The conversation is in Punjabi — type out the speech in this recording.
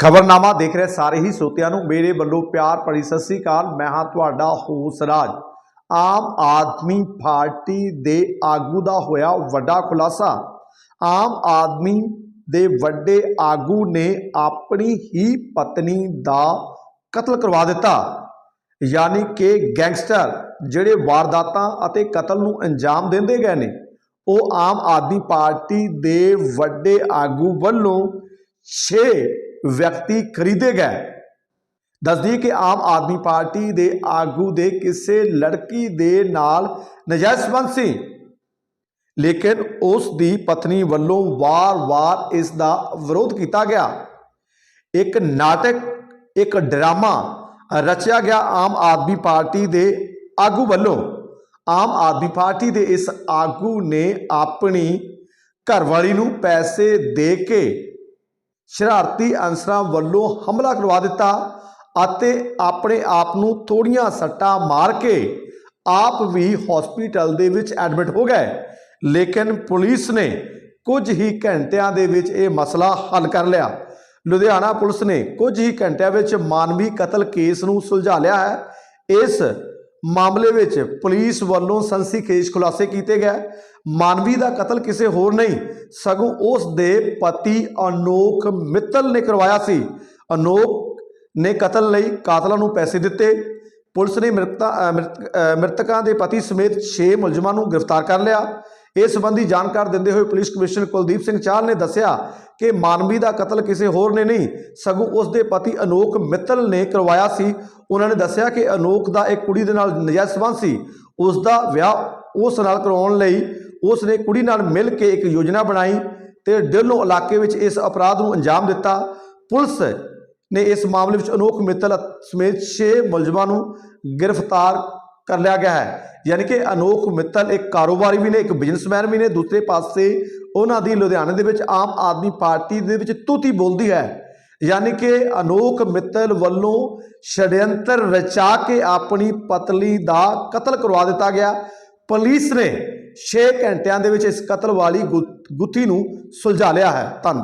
ਖਬਰਨਾਮਾ ਦੇਖ ਰਹੇ ਸਾਰੇ ਹੀ ਸੋਤਿਆਂ ਨੂੰ, ਮੇਰੇ ਵੱਲੋਂ ਪਿਆਰ ਭਰੀ ਸਤਿ ਸ੍ਰੀ ਅਕਾਲ। ਮੈਂ ਹਾਂ ਤੁਹਾਡਾ ਹੋਸ ਰਾਜ। ਆਮ ਆਦਮੀ ਪਾਰਟੀ ਦੇ ਆਗੂ ਦਾ ਹੋਇਆ ਵੱਡਾ ਖੁਲਾਸਾ। ਆਮ ਆਦਮੀ ਦੇ ਵੱਡੇ ਆਗੂ ਨੇ ਆਪਣੀ ਹੀ ਪਤਨੀ ਦਾ ਕਤਲ ਕਰਵਾ ਦਿੱਤਾ। ਯਾਨੀ ਕਿ ਗੈਂਗਸਟਰ ਜਿਹੜੇ ਵਾਰਦਾਤਾਂ ਅਤੇ ਕਤਲ ਨੂੰ ਅੰਜਾਮ ਦਿੰਦੇ ਗਏ ਨੇ, ਉਹ ਆਮ ਆਦਮੀ ਪਾਰਟੀ ਦੇ ਵੱਡੇ ਆਗੂ ਵੱਲੋਂ 6 ਵਿਅਕਤੀ ਖਰੀਦੇ ਗਏ। ਦੱਸਦੀ ਕਿ ਆਮ ਆਦਮੀ ਪਾਰਟੀ ਦੇ ਆਗੂ ਦੇ ਕਿਸੇ ਲੜਕੀ ਦੇ ਨਾਲ ਨਜਾਇਜ਼ ਸੰਬੰਧ ਸੀ। ਲੇਕਿਨ ਉਸ ਦੀ ਪਤਨੀ ਵੱਲੋਂ ਵਾਰ-ਵਾਰ ਇਸ ਦਾ ਵਿਰੋਧ ਕੀਤਾ ਗਿਆ। ਇੱਕ ਨਾਟਕ, ਇੱਕ ਡਰਾਮਾ ਰਚਿਆ ਗਿਆ ਆਮ ਆਦਮੀ ਪਾਰਟੀ ਦੇ ਆਗੂ ਵੱਲੋਂ। ਆਮ ਆਦਮੀ ਪਾਰਟੀ ਦੇ ਇਸ ਆਗੂ ਨੇ ਆਪਣੀ ਘਰਵਾਲੀ ਨੂੰ ਪੈਸੇ ਦੇ ਕੇ ਸ਼ਰਾਰਤੀ ਅਨਸਰਾਂ ਵੱਲੋਂ ਹਮਲਾ ਕਰਵਾ ਦਿੱਤਾ ਅਤੇ ਆਪਣੇ ਆਪ ਨੂੰ ਥੋੜੀਆਂ ਸੱਟਾਂ ਮਾਰ ਕੇ ਆਪ ਵੀ ਹਸਪੀਟਲ ਦੇ ਵਿੱਚ ਐਡਮਿਟ ਹੋ ਗਏ। ਲੇਕਿਨ ਪੁਲਿਸ ਨੇ ਕੁਝ ਹੀ ਘੰਟਿਆਂ ਦੇ ਵਿੱਚ ਇਹ ਮਸਲਾ ਹੱਲ ਕਰ ਲਿਆ। ਲੁਧਿਆਣਾ ਪੁਲਿਸ ਨੇ ਕੁਝ ਹੀ ਘੰਟਿਆਂ ਵਿੱਚ ਮਾਨਵੀ ਕਤਲ ਕੇਸ ਨੂੰ ਸੁਲਝਾ ਲਿਆ ਹੈ। ਇਸ ਮਾਮਲੇ ਵਿੱਚ ਪੁਲਿਸ ਵੱਲੋਂ ਸੰਸੀਖੇਜ ਖੁਲਾਸੇ ਕੀਤੇ ਗਏ। ਮਾਨਵੀ ਦਾ ਕਤਲ ਕਿਸੇ ਹੋਰ ਨਹੀਂ, ਸਗੋਂ ਉਸ ਦੇ ਪਤੀ ਅਨੋਖ ਮਿੱਤਲ ਨੇ ਕਰਵਾਇਆ ਸੀ। ਅਨੋਖ ਨੇ ਕਤਲ ਲਈ ਕਾਤਲਾਂ ਨੂੰ ਪੈਸੇ ਦਿੱਤੇ। ਪੁਲਿਸ ਨੇ ਮ੍ਰਿਤਕਾਂ ਮ੍ਰਿਤ- ਮ੍ਰਿਤਕਾਂ ਦੇ ਪਤੀ ਸਮੇਤ 6 ਮੁਲਜ਼ਮਾਂ ਨੂੰ ਗ੍ਰਿਫਤਾਰ ਕਰ ਲਿਆ। ਇਸ ਸੰਬੰਧੀ ਜਾਣਕਾਰੀ ਦਿੰਦੇ ਹੋਏ ਪੁਲਿਸ ਕਮਿਸ਼ਨਰ ਕੁਲਦੀਪ ਸਿੰਘ ਚਾਹਲ ਨੇ ਦੱਸਿਆ ਕਿ ਮਾਨਵੀ ਦਾ ਕਤਲ ਕਿਸੇ ਹੋਰ ਨੇ ਨਹੀਂ, ਸਗੋਂ ਉਸ ਦੇ ਪਤੀ ਅਨੋਕ ਮਿੱਤਲ ਨੇ ਕਰਵਾਇਆ ਸੀ। ਉਹਨਾਂ ਨੇ ਦੱਸਿਆ ਕਿ ਅਨੋਕ ਦਾ ਇੱਕ ਕੁੜੀ ਦੇ ਨਾਲ ਨਜਾਇਜ਼ ਸੰਬੰਧ ਸੀ। ਉਸ ਦਾ ਵਿਆਹ ਉਸ ਨਾਲ ਕਰਵਾਉਣ ਲਈ ਉਸ ਨੇ ਕੁੜੀ ਨਾਲ ਮਿਲ ਕੇ ਇੱਕ ਯੋਜਨਾ ਬਣਾਈ ਤੇ ਡੇਲੋ ਇਲਾਕੇ ਵਿੱਚ ਇਸ ਅਪਰਾਧ ਨੂੰ ਅੰਜਾਮ ਦਿੱਤਾ। ਪੁਲਿਸ ਨੇ ਇਸ ਮਾਮਲੇ ਵਿੱਚ ਅਨੋਖ ਮਿੱਤਲ ਸਮੇਤ 6 ਮੁਲਜ਼ਮਾਂ ਨੂੰ ਗ੍ਰਿਫਤਾਰ ਕਰ ਲਿਆ ਗਿਆ ਹੈ। ਯਾਨੀ ਕਿ ਅਨੋਖ ਮਿੱਤਲ, ਇੱਕ ਕਾਰੋਬਾਰੀ ਵੀ ਨੇ, ਇੱਕ ਬਿਜ਼ਨਸਮੈਨ ਵੀ ਨੇ, ਦੂਸਰੇ ਪਾਸੇ ਉਹਨਾਂ ਦੀ ਲੁਧਿਆਣੇ ਦੇ ਵਿੱਚ ਆਮ ਆਦਮੀ ਪਾਰਟੀ ਦੇ ਵਿੱਚ ਤੂਤੀ ਬੋਲਦੀ ਹੈ। ਯਾਨੀ ਕਿ ਅਨੋਖ ਮਿੱਤਲ ਵੱਲੋਂ ਛੜਯੰਤਰ ਰਚਾ ਕੇ ਆਪਣੀ ਪਤਲੀ ਦਾ ਕਤਲ ਕਰਵਾ ਦਿੱਤਾ ਗਿਆ। ਪੁਲਿਸ ਨੇ 6 ਘੰਟਿਆਂ ਦੇ ਵਿੱਚ ਇਸ ਕਤਲ ਵਾਲੀ ਗੁ- ਗੁੱਥੀ ਨੂੰ ਸੁਲਝਾ ਲਿਆ ਹੈ। ਧੰਨਵਾਦ।